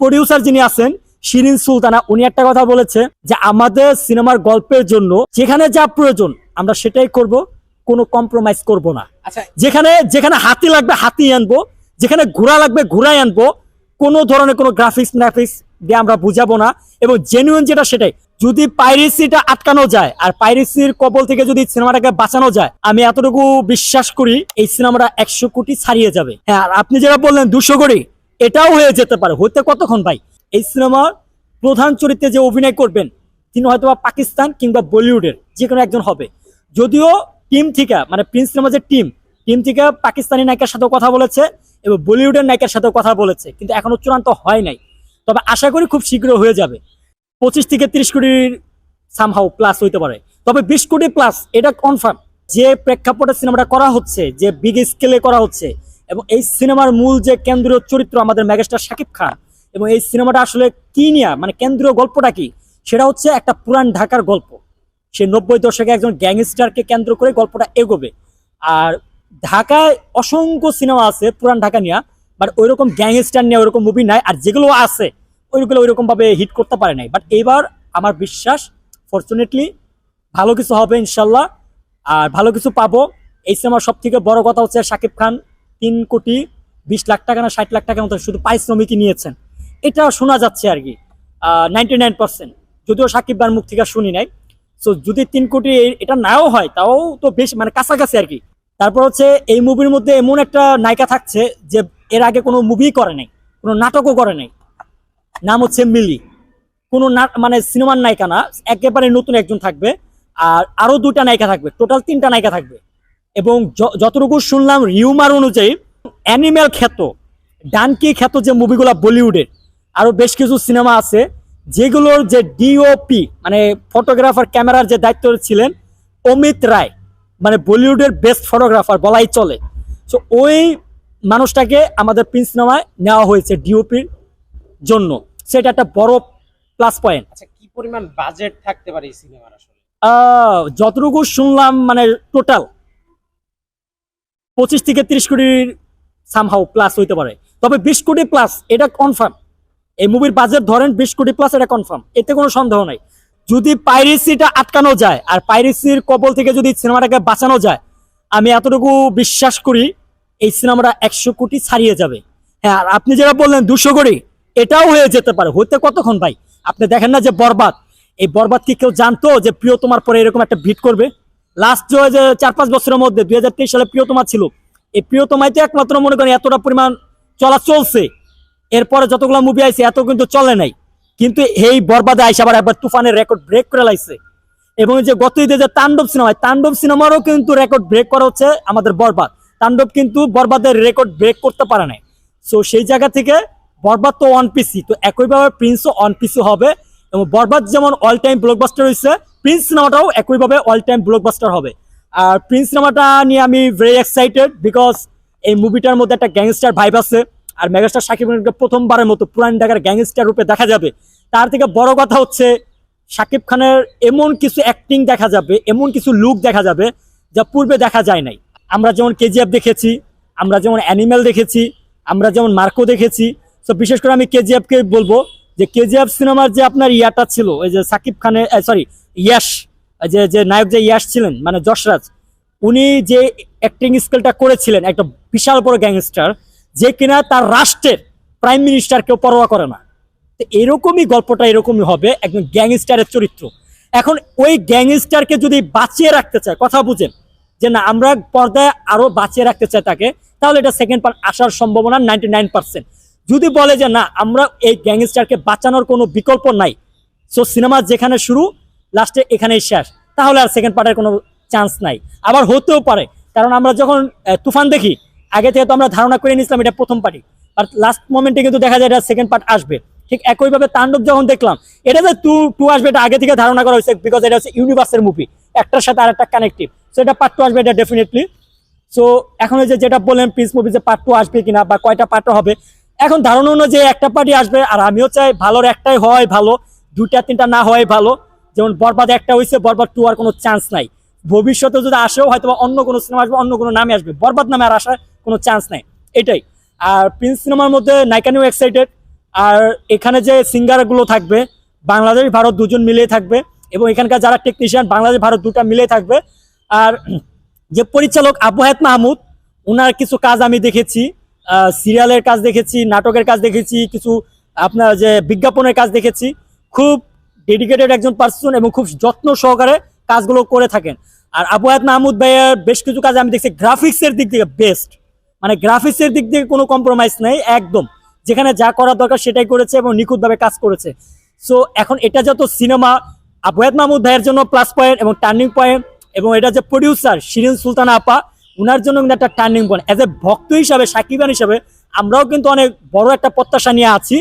Producer যিনি আছেন শিরিন সুলতানা উনি একটা কথা বলেছে যে আমাদের সিনেমার গল্পের জন্য যেখানে যা প্রয়োজন আমরা সেটাই করব কোনো কম্প্রোমাইজ করব না। আচ্ছা। যেখানে যেখানে হাতি লাগবে হাতি আনব যেখানে ঘোড়া লাগবে ঘোড়াই আনব কোনো ধরনের কোনো গ্রাফিক্স ম্যাফিক্স দিয়ে আমরা বুঝাবো না এবং জেনুইন যেটা সেটাই। যদি পাইরেসিটা আটকানো যায় আর পাইরেসির কবল থেকে যদি সিনেমাটাকে বাঁচানো যায় আমি এতটুকু বিশ্বাস করি এই সিনেমাটা একশো কোটি ছাড়িয়ে যাবে। হ্যাঁ আর আপনি যেটা বললেন দুশো কোটি এটাও হয়ে যেতে পারে। হতে কতক্ষণ ভাই? এই সিনেমার প্রধান চরিত্রে যে অভিনয় করবেন, তিনি হয়তো বা পাকিস্তান কিংবা বলিউডের যে কোনো একজন হবে। যদিও টিম থেকে মানে প্রিন্স সিনেমা যে টিম টিম থেকে পাকিস্তানি নায়িকার সাথেও কথা বলেছে এবং বলিউডের নায়িকার সাথেও কথা বলেছে, কিন্তু এখনও চূড়ান্ত হয় নাই। তবে আশা করি খুব শীঘ্র হয়ে যাবে। পঁচিশ থেকে তিরিশ কোটির সামহাও প্লাস হইতে পারে। তবে বিশ কোটি প্লাস এটা কনফার্ম যে প্রেক্ষাপটে সিনেমাটা করা হচ্ছে, যে বিগ স্কেলে করা হচ্ছে এবং এই সিনেমার মূল যে কেন্দ্রীয় চরিত্র আমাদের মেগাস্টার শাকিব খান, এবং এই সিনেমাটা আসলে কি নিয়ে মানে কেন্দ্রীয় গল্পটা কি, সেটা হচ্ছে একটা পুরান ঢাকার গল্প। সে নব্বই দশকে একজন গ্যাংস্টারকে কেন্দ্র করে গল্পটা এগোবে। আর ঢাকায় অসংখ্য সিনেমা আছে পুরান ঢাকা নিয়ে, বাট ওইরকম গ্যাংস্টার নিয়ে ওইরকম মুভি নাই, আর যেগুলো আছে, ওইগুলো ওইরকম ভাবে হিট করতে পারে নাই। বাট এবার আমার বিশ্বাস ফর্চুনেটলি ভালো কিছু হবে ইনশাল্লাহ, আর ভালো কিছু পাবো। এই সিনেমার সব থেকে বড় কথা হচ্ছে শাকিব খান তিন কোটি বিশ লাখ টাকা না ষাট লাখ টাকার মতো শুধু পারিশ্রমিকই নিয়েছেন। এটা শোনা যাচ্ছে আর কি নাইনটি নাইন পার্সেন্ট যদিও সাকিব ভাইয়ের মুখ থেকে শুনি নাই। সো যদি তিন কোটি এটা নাও হয়, তাও তো বেশ মানে কাছাকাছি আর কি। তারপর হচ্ছে, এই মুভির মধ্যে এমন একটা নায়িকা থাকছে যে এর আগে কোনো মুভি করে নাই, কোনো নাটকও করে নাই। নাম হচ্ছে মিলি। কোনো মানে সিনেমার নায়িকা না, একেবারে নতুন একজন থাকবে, আর আরও দুটা নায়িকা থাকবে। টোটাল তিনটা নায়িকা থাকবে। এবং যতটুকু শুনলাম রিউমার অনুযায়ী অ্যানিমেল খ্যাত ডানকি খ্যাত যে মুভিগুলো বলিউডের আরও বেশ কিছু সিনেমা আছে যেগুলোর যে ডিওপি মানে ফটোগ্রাফার ক্যামেরার যে দায়িত্ব ছিলেন অমিত রায় মানে বলিউডের বেস্ট ফটোগ্রাফার বলাই চলে। সো ওই মানুষটাকে আমাদের প্রিন্স সিনেমায় নেওয়া হয়েছে ডিওপির জন্য। সেটা একটা বড় প্লাস পয়েন্ট আচ্ছা কি পরিমাণ বাজেট থাকতে পারে এই সিনেমার আসলে? আহ, যতটুকু শুনলাম মানে টোটাল পঁচিশ থেকে তিরিশ কোটির সামহাও প্লাস হইতে পারে। তবে বিশ কোটি প্লাস এটা কনফার্ম এই মুভির বাজেট ধরেন বিশ কোটি প্লাস এটা কনফার্ম এতে কোনো সন্দেহ নাই। যদি পাইরেসিটা আটকানো যায়, আর পাইরেসির কবল থেকে যদি সিনেমাটাকে বাঁচানো যায়, আমি এতটুকু বিশ্বাস করি, এই সিনেমাটা একশো কোটি ছাড়িয়ে যাবে। হ্যাঁ আর আপনি যেটা বললেন দুশো কোটি, এটাও হয়ে যেতে পারে। হতে কতক্ষণ ভাই? আপনি দেখেন না যে বরবাদ। এই বরবাদ কি কেউ জানতো যে প্রিয় তোমার পরে এরকম একটা ভিট করবে? লাস্ট চার পাঁচ বছরের মধ্যে, দুই হাজার তেইশ সালে প্রিয়তমা ছিল। এই প্রিয়তমায় তো একমাত্র মনে করেন এতটা পরিমাণ চলা চলছে। এরপরে যতগুলো মুভি আইছে, এত কিন্তু চলে নাই। কিন্তু এই বরবাদে আইসে আবার একবার তুফানের রেকর্ড ব্রেক করে লাইছে। এবং যে গত ঈদে যে তাণ্ডব সিনেমা তাণ্ডব সিনেমারও কিন্তু রেকর্ড ব্রেক করা হচ্ছে আমাদের বরবাদ। তাণ্ডব কিন্তু বরবাদের রেকর্ড ব্রেক করতে পারে নাই। সো সেই জায়গা থেকে বরবাদ তো অন পিসি তো একইভাবে প্রিন্সও অন পিসি হবে। এবং বরবাদ যেমন অল টাইম ব্লকবাস্টার হয়েছে প্রিন্স সিনেমাটাও একইভাবে অল টাইম ব্লকবাস্টার হবে। আর প্রিন্স সিনেমাটা নিয়ে আমি ভেরি এক্সাইটেড বিকজ এই মুভিটার মধ্যে একটা গ্যাংস্টার ভাইব আছে। আর মেগাস্টার সাকিব খানকে প্রথমবারের মতো পুরান ঢাকার গ্যাংস্টার রূপে দেখা যাবে। তার থেকে বড় কথা হচ্ছে, সাকিব খানের এমন কিছু অ্যাক্টিং দেখা যাবে, এমন কিছু লুক দেখা যাবে যা পূর্বে দেখা যায় নাই। আমরা যেমন কেজিএফ দেখেছি, আমরা যেমন অ্যানিমেল দেখেছি, আমরা যেমন মার্কো দেখেছি। তো বিশেষ করে আমি কেজিএফকে বলব যে কেজিএফ সিনেমার যে আপনার ইয়াটা ছিল, ওই যে সাকিব খানের সরি ইয়াশ, যে যে নায়ক যে ইয়াশ ছিলেন মানে যশরাজ, উনি যে অ্যাক্টিং স্কিলটা করেছিলেন, একটা বিশাল বড় গ্যাংস্টার যে কিনা তার রাষ্ট্রের প্রাইম মিনিস্টার কেউ পরোয়া করে না। তো এরকমই গল্পটা এরকমই হবে, একজন গ্যাংস্টারের চরিত্র। এখন ওই গ্যাংস্টারকে যদি বাঁচিয়ে রাখতে চায়, কথা বুঝেন, যে না, আমরা পর্দায় আরও বাঁচিয়ে রাখতে চাই তাকে, তাহলে এটা সেকেন্ড পার্ট আসার সম্ভাবনা নাইনটি যদি বলে যে না, আমরা এই গ্যাংস্টারকে বাঁচানোর কোনো বিকল্প নাই সো সিনেমা যেখানে শুরু লাস্টে এখানেই শেষ। তাহলে আর সেকেন্ড পার্টের কোনো চান্স নাই। আবার হতেও পারে, কারণ আমরা যখন তুফান দেখি, আগে থেকে তো আমরা ধারণা করে নিয়েছিলাম এটা প্রথম পার্টি আর লাস্ট মোমেন্টে কিন্তু দেখা যায় এটা সেকেন্ড পার্ট আসবে। ঠিক একইভাবে তাণ্ডব যখন দেখলাম, এটা যে টু টু আসবে এটা আগে থেকে ধারণা করা হয়েছে বিকজ এটা হচ্ছে ইউনিভার্সের মুভি একটার সাথে আরেকটা কানেক্টিভ সো এটা পার্ট টু আসবে এটা ডেফিনেটলি সো এখন যে যেটা বললেন প্রিন্স মুভি যে পার্ট টু আসবে কিনা বা কয়টা পার্ট হবে, এখন ধারণা অনুযায়ী একটা পার্টি আসবে, আর আমিও চাই ভালোর একটাই হয় ভালো, দুইটা, তিনটা না হয় ভালো। যেমন বরবাদ একটা হয়েছে বরবাদ টু আর কোনো চান্স নাই। ভবিষ্যতে যদি আসেও হয়তো অন্য কোনো সিনেমা আসবে, অন্য কোনো নামে আসবে। বরবাদ নামে আর আসার কোনো চান্স নাই। এটাই। আর প্রিন্স সিনেমার মধ্যে নায়িকা নিয়েও এক্সাইটেড আর এখানে যে সিঙ্গারগুলো থাকবে, বাংলাদেশ, ভারত দুজন মিলেই থাকবে। এবং এখানকার যারা টেকনিশিয়ান বাংলাদেশ, ভারত দুটা মিলেই থাকবে। আর যে পরিচালক আবু হায়াত মাহমুদ ওনার কিছু কাজ আমি দেখেছি। সিরিয়ালের কাজ দেখেছি, নাটকের কাজ দেখেছি, কিছু আপনার যে বিজ্ঞাপনের কাজ দেখেছি। খুব ডেডিকেটেড একজন পার্সন এবং খুব যত্ন সহকারে কাজগুলো করে থাকেন। আর আবু হায়াত মাহমুদ ভাইয়ের বেশ কিছু কাজ আমি দেখছি গ্রাফিক্সের দিক থেকে বেস্ট মানে গ্রাফিক্সের দিক থেকে কোনো কম্প্রোমাইজ নেই, একদম। যেখানে যা করার দরকার সেটাই করেছে এবং নিখুঁতভাবে কাজ করেছে। সো এখন এটা যত সিনেমা আবুয়াদ মাহমুদ ভাইয়ের জন্য প্লাস পয়েন্ট এবং টার্নিং পয়েন্ট এবং এটা যে প্রডিউসার শিরিন সুলতানা আপা, উনার জন্য কিন্তু একটা টার্নিং পয়েন্ট অ্যাজ এ ভক্ত হিসাবে সাকিবান হিসাবে, আমরাও কিন্তু অনেক বড় একটা প্রত্যাশা নিয়ে আছি।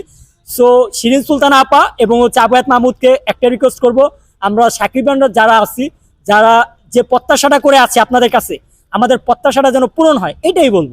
সো শিরিন সুলতান আপা এবং আবুয়াদ মাহমুদকে একটা রিকোয়েস্ট করব। আমরা সাকিবানরা যারা আছি, যারা যে প্রত্যাশাটা করে আছে আপনাদের কাছে, আমাদের প্রত্যাশাটা যেন পূরণ হয়, এটাই বলব।